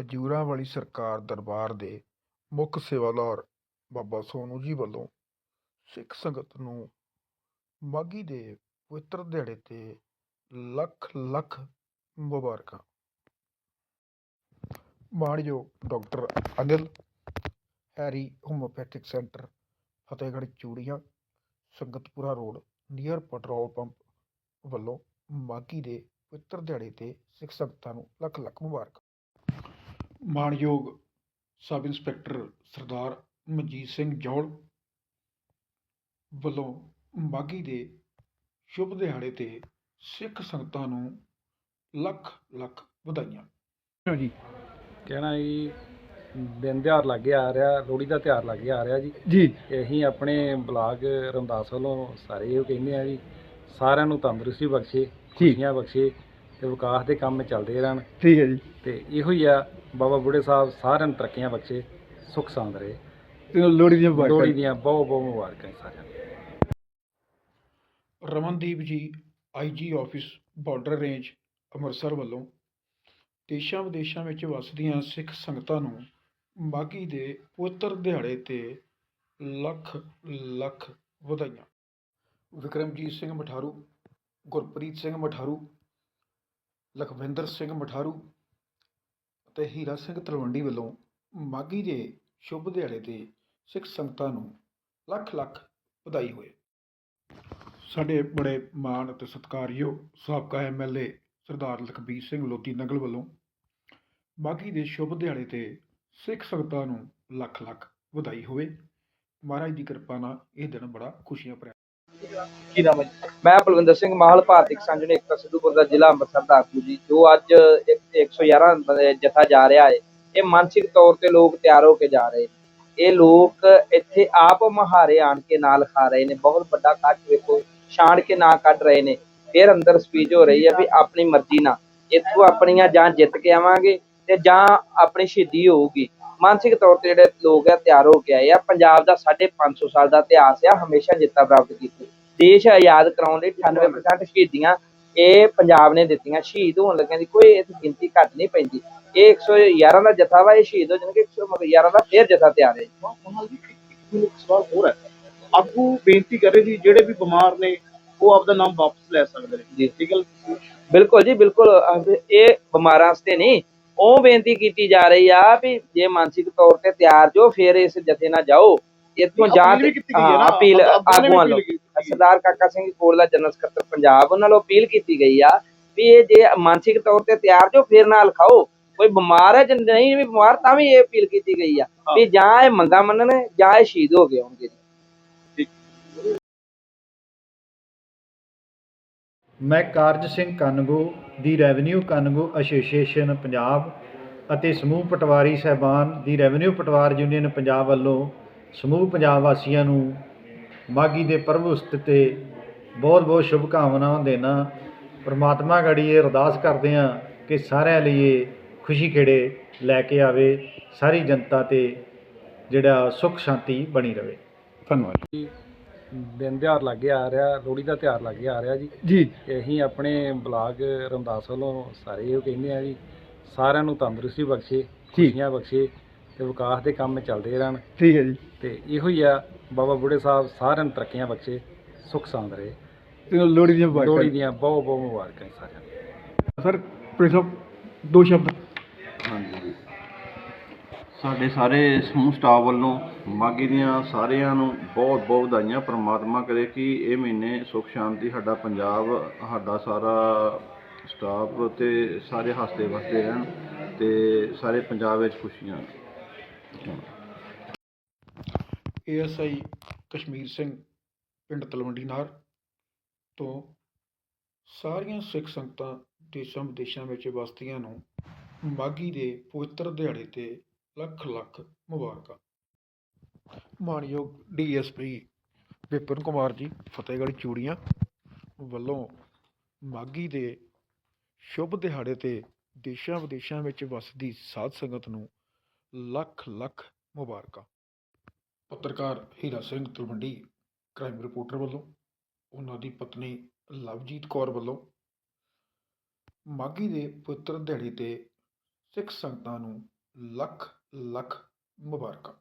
ਖਜੂਰਾਂ ਵਾਲੀ ਸਰਕਾਰ ਦਰਬਾਰ ਦੇ ਮੁੱਖ ਸੇਵਾਦਾਰ ਬਾਬਾ ਸੋਨੂ ਜੀ ਵੱਲੋਂ ਸਿੱਖ ਸੰਗਤ ਨੂੰ ਮਾਘੀ ਦੇ ਪਵਿੱਤਰ ਦਿਹਾੜੇ ਤੇ ਲੱਖ ਲੱਖ ਮੁਬਾਰਕਾਂ। ਮਾਣਯੋਗ doctor Anil Harry homeopathic centre, Fatehgarh Churian, Sangatpura road, near petrol pump ਵੱਲੋਂ ਮਾਘੀ ਦੇ ਪਵਿੱਤਰ ਦਿਹਾੜੇ ਤੇ ਸਿੱਖ ਸੰਗਤਾਂ ਨੂੰ ਲੱਖ ਲੱਖ ਮੁਬਾਰਕਾਂ। ਮਾਣਯੋਗ ਸਬ ਇੰਸਪੈਕਟਰ ਸਰਦਾਰ ਮਨਜੀਤ ਸਿੰਘ ਜੌਲ ਵੱਲੋਂ ਮਾਘੀ ਦੇ ਸ਼ੁਭ ਦਿਹਾੜੇ ਤੇ ਸਿੱਖ ਸੰਗਤਾਂ ਨੂੰ ਲੱਖ ਲੱਖ ਵਧਾਈਆਂ। ਜੀ? ਕਹਿਣਾ ਜੀ ਦਿਨ ਤਿਉਹਾਰ ਲੱਗੇ ਆ ਰਿਹਾ ਲੋਹੜੀ ਦਾ ਤਿਉਹਾਰ ਲੱਗੇ ਆ ਰਿਹਾ ਜੀ। ਜੀ। ਅਸੀਂ ਆਪਣੇ ਬਲਾਕ ਰਮਦਾਸ ਵੱਲੋਂ ਸਾਰੇ ਇਹੋ ਕਹਿੰਦੇ ਆ ਜੀ ਸਾਰਿਆਂ ਨੂੰ ਤੰਦਰੁਸਤੀ ਬਖਸ਼ੇ ਖੁਸ਼ੀਆਂ ਬਖਸ਼ੇ ਤੇ ਵਿਕਾਸ ਦੇ ਕੰਮ ਚੱਲਦੇ ਰਹਿਣ। ਠੀਕ ਹੈ ਜੀ। ਤੇ ਇਹੋ ਹੀ ਆ ਬਾਬਾ ਬੁੱਢੇ ਸਾਹਿਬ ਸਾਰਿਆਂ ਨੂੰ ਤਰੱਕੀਆਂ ਬਖਸ਼ੇ ਸੁਖ ਸਾਂਦ ਰਹੇ। ਲੋਹੜੀ ਦੀਆਂ ਲੋਹੜੀ ਦੀਆਂ ਬਹੁਤ ਬਹੁਤ ਮੁਬਾਰਕਾਂ ਜੀ ਸਾਰਿਆਂ ਨੂੰ। Ramandeep ji IG office border range Amritsar ਵੱਲੋਂ ਦੇਸ਼ਾਂ ਵਿਦੇਸ਼ਾਂ ਵਿੱਚ ਵਸਦੀਆਂ ਸਿੱਖ ਸੰਗਤਾਂ ਨੂੰ ਮਾਘੀ ਦੇ ਪਵਿੱਤਰ ਦਿਹਾੜੇ ਤੇ ਲੱਖ ਲੱਖ ਵਧਾਈਆਂ। ਵਿਕਰਮਜੀਤ ਸਿੰਘ ਮਠਾਰੂ ਗੁਰਪ੍ਰੀਤ ਸਿੰਘ ਮਠਾਰੂ ਲਖਵਿੰਦਰ ਸਿੰਘ ਮਠਾਰੂ ਅਤੇ ਹੀਰਾ ਸਿੰਘ ਤਲਵੰਡੀ ਵੱਲੋਂ ਮਾਘੀ ਦੇ ਸ਼ੁਭ ਦਿਹਾੜੇ ਤੇ ਸਿੱਖ ਸੰਗਤਾਂ ਨੂੰ ਲੱਖ ਲੱਖ ਵਧਾਈ ਹੋਏ। ਸਾਡੇ ਬੜੇ ਮਾਣ ਅਤੇ ਸਤਿਕਾਰਯੋਗ ਸਾਬਕਾ ਐਮਐਲਏ ਸਰਦਾਰ ਲਖਬੀਰ ਸਿੰਘ ਲੋਤੀ ਨਗਲ ਵੱਲੋਂ ਮਾਘੀ ਦੇ ਸ਼ੁਭ ਦਿਹਾੜੇ ਤੇ ਸਿੱਖ ਸੰਗਤਾਂ ਨੂੰ ਲੱਖ ਲੱਖ ਵਧਾਈ ਹੋਵੇ। ਮਹਾਰਾਜ ਦੀ ਕਿਰਪਾ ਨਾਲ ਇਹ ਦਿਨ ਬੜਾ ਖੁਸ਼ੀਆਂ ਭਰਿਆ ਕੀ ਨਾਮ ਹੈ ਮੈਂ ਬਲਵਿੰਦਰ ਸਿੰਘ ਮਾਹਲ, ਭਾਰਤੀ ਕਿਸਾਨ ਯੂਨੀਅਨ ਏਕਤਾ ਸਿੱਧੂਪੁਰ ਦਾ ਜ਼ਿਲ੍ਹਾ ਅੰਮ੍ਰਿਤਸਰ ਦਾ ਆਗੂ ਜੀ, ਜੋ ਅੱਜ ਇੱਕ- 111 ਬੰਦੇ ਜਥਾ ਜਾ ਰਿਹਾ ਹੈ। ਇਹ ਮਾਨਸਿਕ ਤੌਰ ਤੇ ਲੋਕ ਤਿਆਰ ਹੋ ਕੇ ਜਾ ਰਹੇ ਇਹ ਲੋਕ ਇੱਥੇ ਆਪ ਮਹਾਰੇ ਆਣ ਕੇ ਨਾਲ ਖਾ ਰਹੇ ਨੇ। ਬਹੁਤ ਵੱਡਾ ਕੱਟ ਵੇਖੋ, ਛਾਣ ਕੇ ਨਾ ਕੱਢ ਰਹੇ ਨੇ। ਫਿਰ ਅੰਦਰ ਸਪੀਚ ਹੋ ਰਹੀ ਹੈ ਵੀ ਆਪਣੀ ਮਰਜ਼ੀ ਨਾਲ। ਇੱਥੋਂ ਆਪਣੀਆਂ ਜਾਂ ਜਿੱਤ ਕੇ ਆਵਾਂਗੇ ਤੇ ਜਾਂ ਆਪਣੀ ਸ਼ਹੀਦੀ ਹੋਊਗੀ। ਮਾਨਸਿਕ ਤੌਰ ਤੇ ਜਿਹੜੇ ਲੋਕ ਆ, ਤਿਆਰ ਹੋ ਕੇ ਆਏ ਆ। ਪੰਜਾਬ ਦਾ 550 ਸਾਲ ਦਾ ਇਤਿਹਾਸ ਆ। ਹਮੇਸ਼ਾ ਜਿੱਤਾਂ ਪ੍ਰਾਪਤ ਕੀਤੀ। ਦੇਸ਼ ਆਜ਼ਾਦ ਕਰਾਉਣ ਲਈ 98% ਸ਼ਹੀਦੀਆਂ ਇਹ ਪੰਜਾਬ ਨੇ ਦਿੱਤੀਆਂ। ਸ਼ਹੀਦ ਹੋਣ ਲੱਗਿਆਂ ਦੀ ਕੋਈ ਇਸ ਗਿਣਤੀ ਘੱਟ ਨਹੀਂ ਪੈਂਦੀ। ਇਹ 111 ਦਾ ਜਥਾ ਵਾ ਇਹ ਸ਼ਹੀਦ ਹੋ ਜਾਣਗੇ 111 ਦਾ ਫੇਰ ਜਥਾ ਤਿਆਰ ਹੈ। ਸਵਾਲ ਹੋਰ ਹੈ ਆਗੂ ਬੇਨਤੀ ਕਰ ਰਹੇ ਜੀ ਜਿਹੜੇ ਵੀ ਬਿਮਾਰ ਨੇ ਉਹ ਆਪਦਾ ਨਾਮ ਵਾਪਸ ਲੈ ਸਕਦੇ ਨੇ। ਜੀ। ਠੀਕ ਹੈ ਬਿਲਕੁਲ ਜੀ ਬਿਲਕੁਲ। ਇਹ ਬਿਮਾਰਾਂ ਵਾਸਤੇ ਨਹੀਂ ਉਹ ਬੇਨਤੀ ਕੀਤੀ ਜਾ ਰਹੀ ਆ ਵੀ ਜੇ ਮਾਨਸਿਕ ਤੌਰ ਤੇ ਤਿਆਰ ਜੋ ਫਿਰ ਇਸ ਜਥੇ ਨਾਲ ਜਾਓ। ਇੱਥੋਂ ਨਹੀਂ, ਜਾ ਅਪੀਲ ਆਗੂਆਂ ਨੇ ਸਰਦਾਰ ਕਾਕਾ ਸਿੰਘ ਕੋਟਲਾ ਜਨਰਲ ਸਕੱਤਰ ਪੰਜਾਬ ਉਹਨਾਂ ਵੱਲੋਂ ਅਪੀਲ ਕੀਤੀ ਗਈ ਆ ਵੀ ਇਹ ਜੇ ਮਾਨਸਿਕ ਤੌਰ ਤੇ ਤਿਆਰ ਜੋ ਫਿਰ ਨਾਲ ਖਾਓ ਕੋਈ ਬਿਮਾਰ ਹੈ ਜੇ ਨਹੀਂ ਵੀ ਬਿਮਾਰ ਤਾਂ ਵੀ ਇਹ ਅਪੀਲ ਕੀਤੀ ਗਈ ਆ ਵੀ ਜਾਂ ਇਹ ਮੰਗਾ ਮੰਨਣ ਜਾਂ ਇਹ ਸ਼ਹੀਦ ਹੋ ਗਏ ਹੋਣਗੇ ਮੈਂ ਕਾਰਜ ਸਿੰਘ ਕਨਗੋ ਦੀ ਰੈਵਨਿਊ ਕਨਗੋ ਐਸੋਸੀਏਸ਼ਨ ਪੰਜਾਬ ਅਤੇ ਸਮੂਹ ਪਟਵਾਰੀ ਸਹਿਬਾਨ ਦੀ ਰੈਵਨਿਊ ਪਟਵਾਰ ਯੂਨੀਅਨ ਪੰਜਾਬ ਵੱਲੋਂ ਸਮੂਹ ਪੰਜਾਬ ਵਾਸੀਆਂ ਨੂੰ ਮਾਘੀ ਦੇ ਪਰਵ ਉਸਤ ਤੇ ਬਹੁਤ ਬਹੁਤ ਸ਼ੁਭਕਾਮਨਾਵਾਂ ਦੇਣਾ। ਪ੍ਰਮਾਤਮਾ ਗੜੀ ਇਹ ਅਰਦਾਸ ਕਰਦੇ ਹਾਂ ਕਿ ਸਾਰਿਆਂ ਲਈ ਇਹ ਖੁਸ਼ੀ ਖੇੜੇ ਲੈ ਕੇ ਆਵੇ ਸਾਰੀ ਜਨਤਾ ਤੇ ਜਿਹੜਾ ਸੁੱਖ ਸ਼ਾਂਤੀ ਬਣੀ ਰਵੇ। ਧੰਨਵਾਦ ਦਿਨ ਤਿਉਹਾਰ ਲੱਗੇ ਆ ਰਿਹਾ ਲੋਹੜੀ ਦਾ ਤਿਉਹਾਰ ਲੱਗੇ ਆ ਰਿਹਾ ਜੀ। ਜੀ। ਅਸੀਂ ਆਪਣੇ ਬਲਾਕ ਰਮਦਾਸ ਵੱਲੋਂ ਸਾਰੇ ਇਹੋ ਕਹਿੰਦੇ ਆ ਜੀ ਸਾਰਿਆਂ ਨੂੰ ਤੰਦਰੁਸਤੀ ਬਖਸ਼ੇ ਖੁਸ਼ੀਆਂ ਬਖਸ਼ੇ ਤੇ ਵਿਕਾਸ ਦੇ ਕੰਮ ਚੱਲਦੇ ਰਹਿਣ। ਠੀਕ ਹੈ ਜੀ। ਤੇ ਇਹੋ ਹੀ ਆ ਬਾਬਾ ਬੁੱਢੇ ਸਾਹਿਬ ਸਾਰਿਆਂ ਨੂੰ ਤਰੱਕੀਆਂ ਬਖਸ਼ੇ ਸੁਖ ਸਾਂਦ ਰਹੇ। ਲੋਹੜੀ ਦੀਆਂ ਲੋਹੜੀ ਦੀਆਂ ਬਹੁਤ ਬਹੁਤ ਮੁਬਾਰਕਾਂ ਜੀ ਸਾਰਿਆਂ ਨੂੰ। ਸਰ ਪ੍ਰਿੰਸਪ ਦੋ ਸ਼ਬਦ। ਹਾਂਜੀ ਸਾਡੇ ਸਾਰੇ ਸਮੂਹ ਸਟਾਫ ਵੱਲੋਂ ਮਾਘੀ ਦੀਆਂ ਸਾਰਿਆਂ ਨੂੰ ਬਹੁਤ ਬਹੁਤ ਵਧਾਈਆਂ। ਪ੍ਰਮਾਤਮਾ ਕਰੇ ਕਿ ਇਹ ਮਹੀਨੇ ਸੁਖ ਸ਼ਾਂਤੀ ਸਾਡਾ ਪੰਜਾਬ ਸਾਡਾ ਸਾਰਾ ਸਟਾਫ ਤੇ ਸਾਰੇ ਹੱਸਦੇ ਵਸਦੇ ਰਹਿਣ ਤੇ ਸਾਰੇ ਪੰਜਾਬ ਵਿੱਚ ਖੁਸ਼ੀਆਂ ਏਐਸਆਈ ਕਸ਼ਮੀਰ ਸਿੰਘ, ਪਿੰਡ ਤਲਵੰਡੀ ਨਾਰ ਤੋਂ ਸਾਰੀਆਂ ਸਿੱਖ ਸੰਗਤਾਂ ਦੇਸ਼ਾਂ ਵਿਦੇਸ਼ਾਂ ਵਿੱਚ ਵਸਦੀਆਂ ਨੂੰ ਮਾਘੀ ਦੇ ਪਵਿੱਤਰ ਦਿਹਾੜੇ ਤੇ ਲੱਖ ਲੱਖ ਮੁਬਾਰਕਾਂ। ਮਾਣਯੋਗ ਡੀਐਸਪੀ ਵਿਪਨ ਕੁਮਾਰ ਜੀ, ਫਤਿਹਗੜ੍ਹ ਚੂੜੀਆਂ ਵੱਲੋਂ ਮਾਘੀ ਦੇ ਸ਼ੁਭ ਦਿਹਾੜੇ ਤੇ ਦੇਸ਼ਾਂ ਵਿਦੇਸ਼ਾਂ ਵਿੱਚ ਵਸਦੀ ਸਾਧ ਸੰਗਤ ਨੂੰ ਲੱਖ ਲੱਖ ਮੁਬਾਰਕਾਂ। ਪੱਤਰਕਾਰ ਹੀਰਾ ਸਿੰਘ ਤਲਵੰਡੀ, ਕ੍ਰਾਈਮ ਰਿਪੋਰਟਰ ਵੱਲੋਂ, ਉਹਨਾਂ ਦੀ ਪਤਨੀ ਲਵਜੀਤ ਕੌਰ ਵੱਲੋਂ, ਮਾਘੀ ਦੇ ਪਵਿੱਤਰ ਦਿਹਾੜੀ ਤੇ ਸਿੱਖ ਸੰਗਤਾਂ ਨੂੰ ਲੱਖ ਲੱਖ ਮੁਬਾਰਕਾਂ।